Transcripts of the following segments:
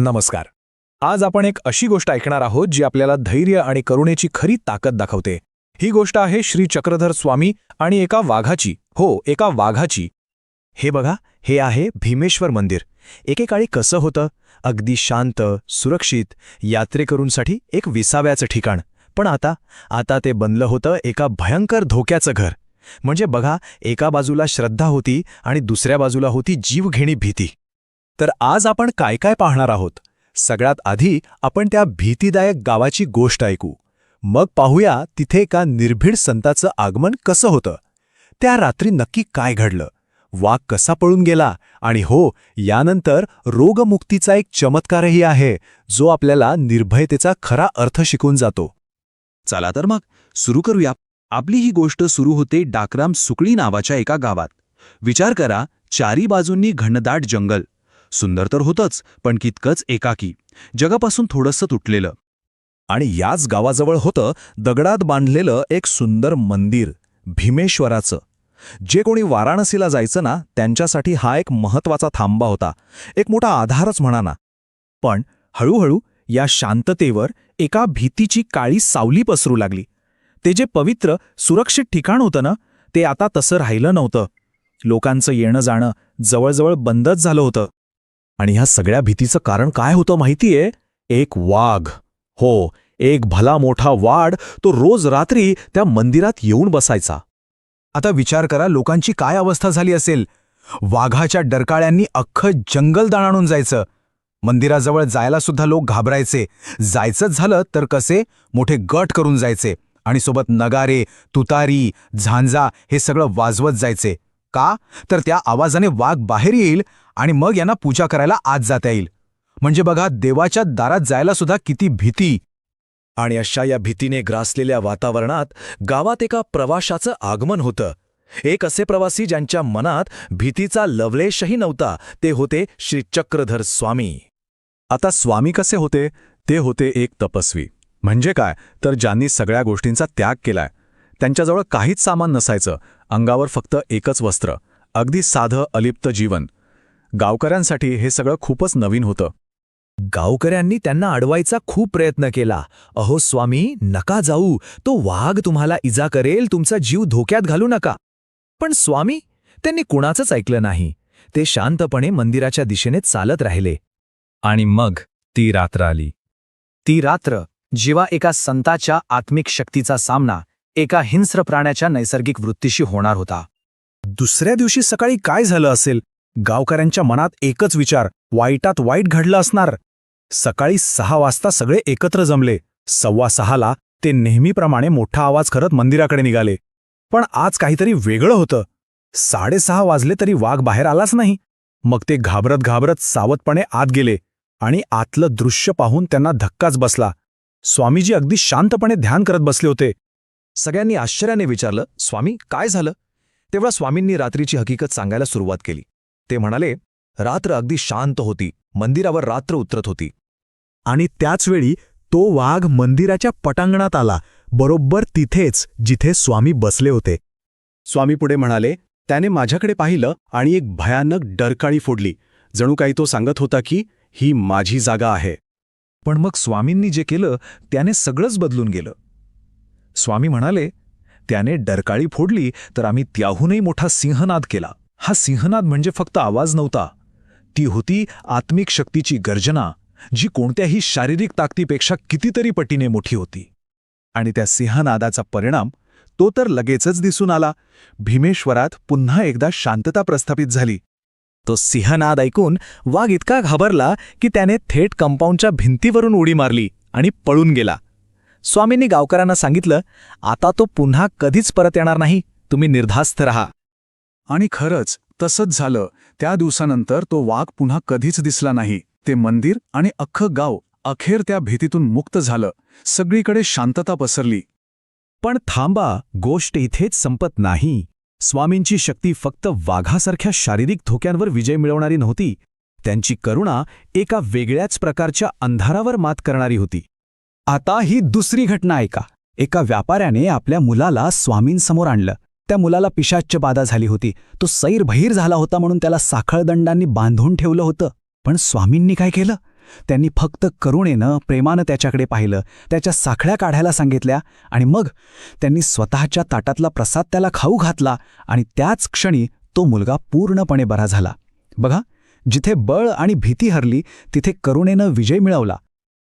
नमस्कार. आज आपण एक अशी गोष्ट ऐकणार आहोत जी आपल्याला धैर्य आणि करुणेची खरी ताकद दाखवते. ही गोष्ट आहे श्री चक्रधर स्वामी आणि एका वाघाची. हो एका वाघाची. हे बघा हे आहे भीमेश्वर मंदिर. एकेकाळी कसं होतं? अगदी शांत सुरक्षित यात्रेकरूंसाठी एक विसाव्याचं ठिकाण. पण आता आता ते बनलं होतं एका भयंकर धोक्याचं घर. म्हणजे बघा एका बाजूला श्रद्धा होती आणि दुसऱ्या बाजूला होती जीवघेणी भीती. तर आज आपण काय काय पाहणार आहोत? सगळ्यात आधी आपण त्या भीतीदायक गावाची गोष्ट ऐकू. मग पाहूया तिथे एका निर्भीड संताचं आगमन कसं होतं. त्या रात्री नक्की काय घडलं? वाघ कसा पळून गेला? आणि हो यानंतर रोगमुक्तीचा एक चमत्कारही आहे जो आपल्याला निर्भयतेचा खरा अर्थ शिकून जातो. चला तर मग सुरू करूया. आपली ही गोष्ट सुरू होते डाकराम सुकळी नावाच्या एका गावात. विचार करा चारी बाजूंनी घनदाट जंगल. सुंदर तर होतंच पण कितकंच एकाकी. जगापासून थोडंसं तुटलेलं. आणि याच गावाजवळ होतं दगडात बांधलेलं एक सुंदर मंदिर भीमेश्वराचं. जे कोणी वाराणसीला जायचं ना त्यांच्यासाठी हा एक महत्त्वाचा थांबा होता. एक मोठा आधारच म्हणा ना पण हळूहळू या शांततेवर एका भीतीची काळी सावली पसरू लागली. ते जे पवित्र सुरक्षित ठिकाण होतं ना ते आता तसं राहिलं नव्हतं. लोकांचं येणं जाणं जवळजवळ बंदच झालं होतं. आणि ह्या सगळ्या भीतीचं कारण काय होतं माहितीये? एक वाघ. हो एक भला मोठा वाढ तो रोज रात्री त्या मंदिरात येऊन बसायचा. आता विचार करा लोकांची काय अवस्था झाली असेल? वाघाच्या डरकाळ्यांनी अख्खं जंगल दाणाणून जायचं. मंदिराजवळ जायला सुद्धा लोक घाबरायचे. जायचंच झालं तर कसे? मोठे गट करून जायचे. आणि सोबत नगारे तुतारी झांजा हे सगळं वाजवत जायचे. का? तर त्या आवाजाने वाघ बाहेर येईल आणि मग यांना पूजा करायला आत जाता येईल. म्हणजे बघा देवाच्या दारात जायला सुद्धा किती भीती. आणि अशा या भीतीने ग्रासलेल्या वातावरणात गावात एका प्रवाशाचं आगमन होतं. एक असे प्रवासी ज्यांच्या मनात भीतीचा लवलेशही नव्हता ते होते श्री चक्रधर स्वामी. आता स्वामी कसे होते? ते होते एक तपस्वी. म्हणजे काय? तर ज्यांनी सगळ्या गोष्टींचा त्याग केलाय. त्यांच्याजवळ काहीच सामान नसायचं. अंगावर फक्त एकच वस्त्र अगदी साधं अलिप्त जीवन. गावकऱ्यांसाठी हे सगळं खूपच नवीन होतं. गावकऱ्यांनी त्यांना अडवायचा खूप प्रयत्न केला. अहो स्वामी नका जाऊ. तो वाघ तुम्हाला इजा करेल तुमचा जीव धोक्यात घालू नका. पण स्वामी त्यांनी कुणाचंच ऐकलं नाही. ते शांतपणे मंदिराच्या दिशेने चालत राहिले. आणि मग ती रात्र आली. ती रात्र जेव्हा एका संताच्या आत्मिक शक्तीचा सामना एका हिंस्र प्राण्याच्या नैसर्गिक वृत्तीशी होणार होता. दुसऱ्या दिवशी सकाळी काय झालं असेल? गावकऱ्यांच्या मनात एकच विचार वाईटात वाईट घडलं असणार. सकाळी सहा वाजता सगळे एकत्र जमले. सव्वा सहाला ते नेहमीप्रमाणे मोठा आवाज करत मंदिराकडे निघाले. पण आज काहीतरी वेगळं होतं. साडेसहा वाजले तरी वाघ बाहेर आलाच नाही. मग ते घाबरत घाबरत सावधपणे आत गेले आणि आतलं दृश्य पाहून त्यांना धक्काच बसला. स्वामीजी अगदी शांतपणे ध्यान करत बसले होते. सगळ्यांनी आश्चर्याने विचारलं स्वामी काय झालं? तेव्हा स्वामींनी रात्रीची हकीकत सांगायला सुरुवात केली. ते म्हणाले रात्र अगदी शांत होती मंदिरावर रात्र उतरत होती. आणि त्याचवेळी तो वाघ मंदिराच्या पटांगणात आला बरोबर तिथेच जिथे स्वामी बसले होते. स्वामी पुढे म्हणाले त्याने माझ्याकडे पाहिलं आणि एक भयानक डरकाळी फोडली. जणू काही तो सांगत होता की ही माझी जागा आहे. पण मग स्वामींनी जे केलं त्याने सगळंच बदलून गेलं. स्वामी म्हणाले त्याने डरकाळी फोडली तर आम्ही त्याहूनही मोठा सिंहनाद केला. हा सिंहनाद म्हणजे फक्त आवाज नव्हता. ती होती आत्मिक शक्तीची गर्जना जी कोणत्याही शारीरिक ताकदीपेक्षा कितीतरी पटीने मोठी होती. आणि त्या सिंहनादाचा परिणाम तो तर लगेचच दिसून आला. भीमेश्वरात पुन्हा एकदा शांतता प्रस्थापित झाली. तो सिंहनाद ऐकून वाघ इतका घाबरला की त्याने थेट कंपाऊंडच्या भिंतीवरून उडी मारली आणि पळून गेला. स्वामींनी गावकऱ्यांना सांगितलं आता तो पुन्हा कधीच परत येणार नाही. तुम्ही निर्धास्त राहा. आणि खरंच तसंच झालं. त्या दिवसानंतर तो वाघ पुन्हा कधीच दिसला नाही. ते मंदिर आणि अख्खं गाव अखेर त्या भीतीतून मुक्त झालं. सगळीकडे शांतता पसरली. पण थांबा गोष्ट इथेच संपत नाही. स्वामींची शक्ती फक्त वाघासारख्या शारीरिक धोक्यांवर विजय मिळवणारी नव्हती. त्यांची करुणा एका वेगळ्याच प्रकारच्या अंधारावर मात करणारी होती. आता ही दुसरी घटना ऐका. एका व्यापाऱ्याने आपल्या मुलाला स्वामींसमोर आणलं. त्या मुलाला पिशाच्च बाधा झाली होती. तो सैरभैर झाला होता म्हणून त्याला साखळदंडांनी बांधून ठेवलं होतं. पण स्वामींनी काय केलं? त्यांनी फक्त करुणेनं प्रेमानं त्याच्याकडे पाहिलं. त्याच्या साखळ्या काढायला सांगितल्या आणि मग त्यांनी स्वतःच्या ताटातला प्रसाद त्याला खाऊ घातला आणि त्याच क्षणी तो मुलगा पूर्णपणे बरा झाला. बघा जिथे बळ आणि भीती हरली तिथे करुणेनं विजय मिळवला.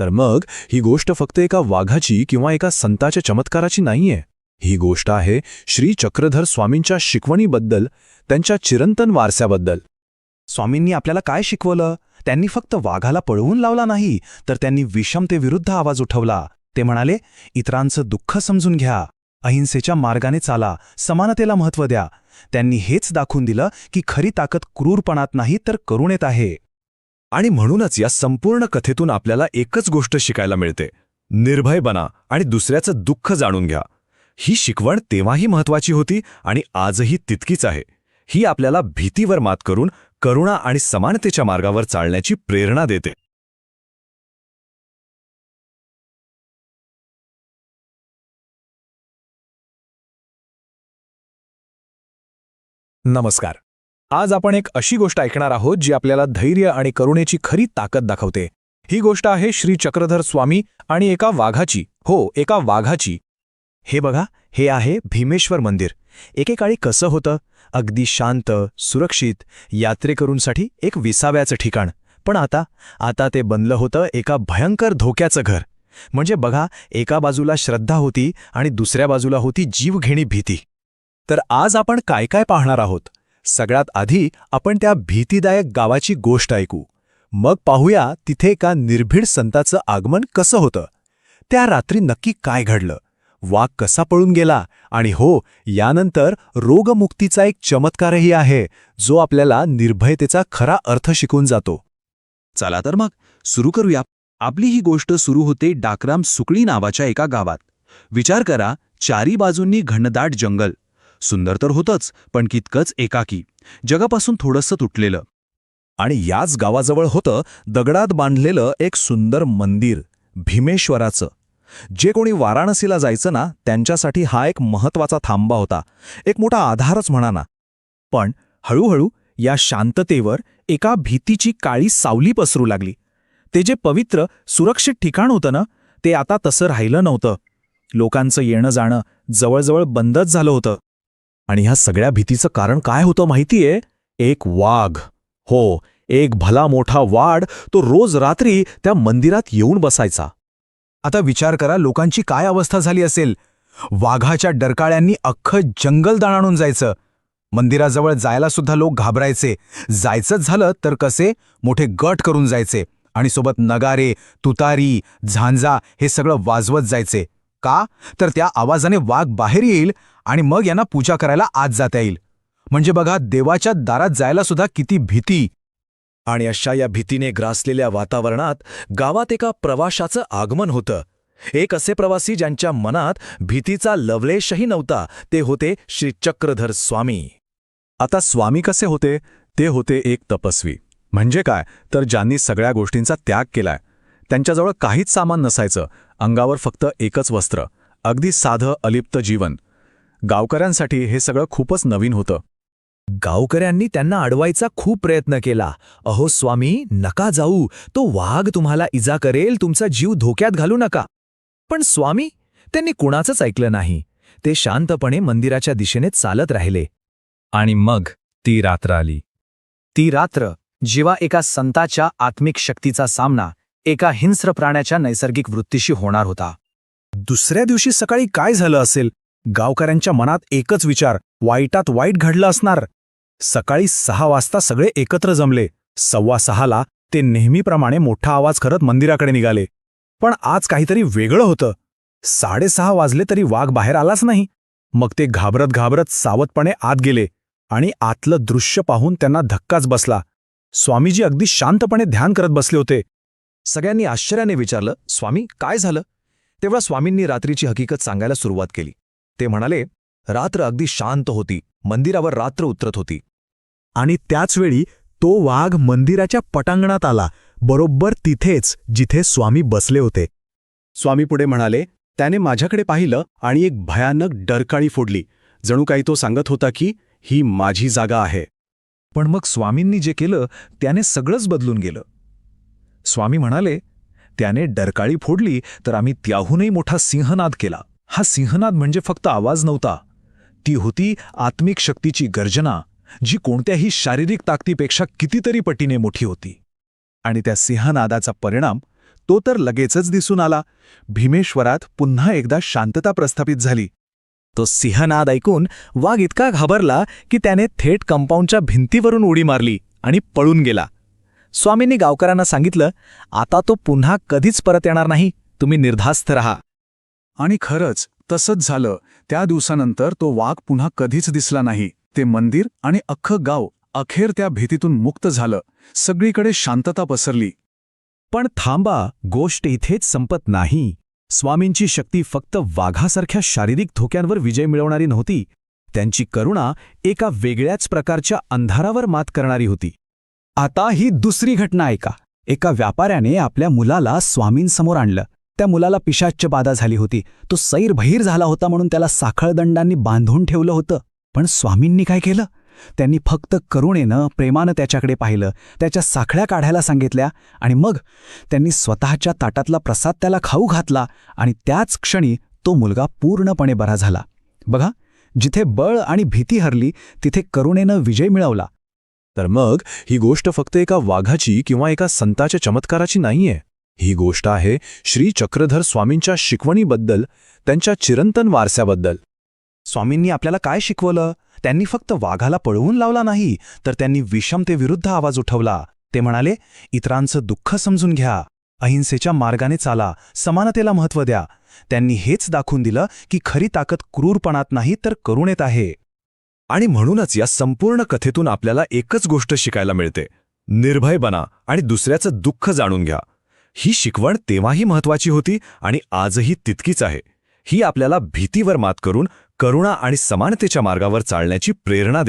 तर मग ही गोष्ट फक्त एका वाघाची किंवा एका संताच्या चमत्काराची नाहीये. ही गोष्ट आहे श्री चक्रधर स्वामींच्या शिकवणीबद्दल त्यांच्या चिरंतन वारसाबद्दल. स्वामींनी आपल्याला काय शिकवलं? त्यांनी फक्त वाघाला पळवून लावला नाही तर त्यांनी विषमतेविरुद्ध आवाज उठवला. ते म्हणाले इतरांचं दुःख समजून घ्या. अहिंसेच्या मार्गाने चाला. समानतेला महत्त्व द्या. त्यांनी हेच दाखवून दिलं की खरी ताकद क्रूरपणात नाही तर करुणेत आहे. आणि म्हणूनच या संपूर्ण कथेतून आपल्याला एकच गोष्ट शिकायला मिळते. निर्भय बना आणि दुसऱ्याचं दुःख जाणून घ्या. ही शिकवण तेव्हाही महत्वाची होती आणि आजही तितकीच आहे. ही आपल्याला भीतीवर मात करून करुणा आणि समानतेच्या मार्गावर चालण्याची प्रेरणा देते. नमस्कार. आज आपण एक अशी गोष्ट ऐकणार आहोत जी आपल्याला धैर्य आणि करुणेची खरी ताकद दाखवते. ही गोष्ट आहे श्री चक्रधर स्वामी आणि एका वाघाची. हो एका वाघाची. हे बघा हे आहे भीमेश्वर मंदिर. एकेकाळी कसं होतं? अगदी शांत सुरक्षित यात्रेकरूंसाठी एक विसाव्याचं ठिकाण. पण आता आता ते बनलं होतं एका भयंकर धोक्याचं घर. म्हणजे बघा एका बाजूला श्रद्धा होती आणि दुसऱ्या बाजूला होती जीवघेणी भीती. तर आज आपण काय काय पाहणार आहोत? सगळ्यात आधी आपण त्या भीतीदायक गावाची गोष्ट ऐकू. मग पाहूया तिथे एका निर्भीड संताचं आगमन कसं होतं. त्या रात्री नक्की काय घडलं? वाघ कसा पळून गेला? आणि हो यानंतर रोगमुक्तीचा एक चमत्कारही आहे जो आपल्याला निर्भयतेचा खरा अर्थ शिकून जातो. चला तर मग सुरू करूया. आपली ही गोष्ट सुरू होते डाकराम सुकळी नावाच्या एका गावात. विचार करा चारी बाजूंनी घनदाट जंगल. सुंदर तर होतंच पण कितकंच एकाकी. जगापासून थोडंसं तुटलेलं. आणि याच गावाजवळ होतं दगडात बांधलेलं एक सुंदर मंदिर भीमेश्वराचं. जे कोणी वाराणसीला जायचं ना त्यांच्यासाठी हा एक महत्त्वाचा थांबा होता. एक मोठा आधारच म्हणा ना पण हळूहळू या शांततेवर एका भीतीची काळी सावली पसरू लागली. ते जे पवित्र सुरक्षित ठिकाण होतं ना ते आता तसं राहिलं नव्हतं. लोकांचं येणं जाणं जवळजवळ बंदच झालं होतं. आणि ह्या सगळ्या भीतीचं कारण काय होतं माहितीये? एक वाघ. हो एक भला मोठा वाढ तो रोज रात्री त्या मंदिरात येऊन बसायचा. आता विचार करा लोकांची काय अवस्था झाली असेल? वाघाच्या डरकाळ्यांनी अख्खं जंगल दाणाणून जायचं. मंदिराजवळ जायला सुद्धा लोक घाबरायचे. जायचंच झालं तर कसे? मोठे गट करून जायचे. आणि सोबत नगारे तुतारी झांजा हे सगळं वाजवत जायचे. का? तर त्या आवाजाने वाघ बाहेर येईल आणि मग यांना पूजा करायला आत जाता येईल. म्हणजे बघा देवाच्या दारात जायला सुद्धा किती भीती. आणि अशा या भीतीने ग्रासलेल्या वातावरणात गावात एका प्रवाशाचं आगमन होतं. एक असे प्रवासी ज्यांच्या मनात भीतीचा लवलेशही नव्हता ते होते श्री चक्रधर स्वामी. आता स्वामी कसे होते? ते होते एक तपस्वी. म्हणजे काय? तर ज्यांनी सगळ्या गोष्टींचा त्याग केलाय. त्यांच्याजवळ काहीच सामान नसायचं. अंगावर फक्त एकच वस्त्र अगदी साधं अलिप्त जीवन. गावकऱ्यांसाठी हे सगळं खूपच नवीन होतं. गावकऱ्यांनी त्यांना अडवायचा खूप प्रयत्न केला. अहो स्वामी नका जाऊ. तो वाघ तुम्हाला इजा करेल तुमचा जीव धोक्यात घालू नका. पण स्वामी त्यांनी कुणाचंच ऐकलं नाही. ते शांतपणे मंदिराच्या दिशेने चालत राहिले. आणि मग ती रात्र आली. ती रात्र जेव्हा एका संताच्या आत्मिक शक्तीचा सामना एका हिंस्र प्राण्याच्या नैसर्गिक वृत्तीशी होणार होता. दुसऱ्या दिवशी सकाळी काय झालं असेल? गावकऱ्यांच्या मनात एकच विचार वाईटात वाईट घडलं असणार. सकाळी सहा वाजता सगळे एकत्र जमले. सव्वा सहाला ते नेहमीप्रमाणे मोठा आवाज करत मंदिराकडे निघाले. पण आज काहीतरी वेगळं होतं. साडेसहा वाजले तरी वाघ बाहेर आलाच नाही. मग ते घाबरत घाबरत सावधपणे आत गेले आणि आतलं दृश्य पाहून त्यांना धक्काच बसला. स्वामीजी अगदी शांतपणे ध्यान करत बसले होते. सगळ्यांनी आश्चर्याने विचारलं स्वामी काय झालं? तेव्हा स्वामींनी रात्रीची हकीकत सांगायला सुरुवात केली. ते म्हणाले रात्र अगदी शांत होती मंदिरावर रात्र उतरत होती. आणि त्याचवेळी तो वाघ मंदिराच्या पटांगणात आला बरोबर तिथेच जिथे स्वामी बसले होते. स्वामी पुढे म्हणाले त्याने माझ्याकडे पाहिलं आणि एक भयानक डरकाळी फोडली. जणू काही तो सांगत होता की ही माझी जागा आहे. पण मग स्वामींनी जे केलं त्याने सगळंच बदलून गेलं. स्वामी म्हणाले त्याने डरकाळी फोडली तर आम्ही त्याहूनही मोठा सिंहनाद केला. हा सिंहनाद म्हणजे फक्त आवाज नव्हता. ती होती आत्मिक शक्तीची गर्जना जी कोणत्याही शारीरिक ताकदीपेक्षा कितीतरी पटीने मोठी होती. आणि त्या सिंहनादाचा परिणाम तो तर लगेचच दिसून आला. भीमेश्वरात पुन्हा एकदा शांतता प्रस्थापित झाली. तो सिंहनाद ऐकून वाघ इतका घाबरला की त्याने थेट कंपाऊंडच्या भिंतीवरून उडी मारली आणि पळून गेला. स्वामींनी गावकऱ्यांना सांगितलं आता तो पुन्हा कधीच परत येणार नाही तुम्ही निर्धास्त रहा. आणि खरंच तसंच झालं. त्या दिवसानंतर तो वाघ पुन्हा कधीच दिसला नाही. ते मंदिर आणि अख्खं गाव अखेर त्या भीतीतून मुक्त झालं. सगळीकडे शांतता पसरली. पण थांबा गोष्ट इथेच संपत नाही. स्वामींची शक्ती फक्त वाघासारख्या शारीरिक धोक्यांवर विजय मिळवणारी नव्हती. त्यांची करुणा एका वेगळ्याच प्रकारच्या अंधारावर मात करणारी होती. आता ही दुसरी घटना ऐका. एका व्यापाऱ्याने आपल्या मुलाला स्वामींसमोर आणलं. त्या मुलाला पिशाच्च बाधा झाली होती. तो सैरभैर झाला होता म्हणून त्याला साखळदंडांनी बांधून ठेवलं होतं. पण स्वामींनी काय केलं? त्यांनी फक्त करुणेनं प्रेमानं त्याच्याकडे पाहिलं. त्याच्या साखळ्या काढायला सांगितल्या आणि मग त्यांनी स्वतःच्या ताटातला प्रसाद त्याला खाऊ घातला आणि त्याच क्षणी तो मुलगा पूर्णपणे बरा झाला. बघा जिथे बळ आणि भीती हरली तिथे करुणेनं विजय मिळवला. तर मग ही गोष्ट फक्त एका वाघाची किंवा एका संताच्या चमत्काराची नाहीये. ही गोष्ट आहे श्री चक्रधर स्वामींच्या शिकवणीबद्दल त्यांच्या चिरंतन वारसाबद्दल. स्वामींनी आपल्याला काय शिकवलं? त्यांनी फक्त वाघाला पळवून लावला नाही तर त्यांनी विषमतेविरुद्ध आवाज उठवला. ते म्हणाले इतरांचं दुःख समजून घ्या. अहिंसेच्या मार्गाने चाला. समानतेला महत्त्व द्या. त्यांनी हेच दाखवून दिलं की खरी ताकद क्रूरपणात नाही तर करुणेत आहे. आणि म्हणूनच या संपूर्ण कथेतून आपल्याला एकच गोष्ट शिकायला मिळते. निर्भय बना आणि दुसऱ्याचं दुःख जाणून घ्या. ही शिकवण तेव्हाही महत्वाची होती आणि आजही तितकीच आहे. ही आपल्याला भीतीवर मात करून करुणा आणि समानतेच्या मार्गावर चालण्याची प्रेरणा देते.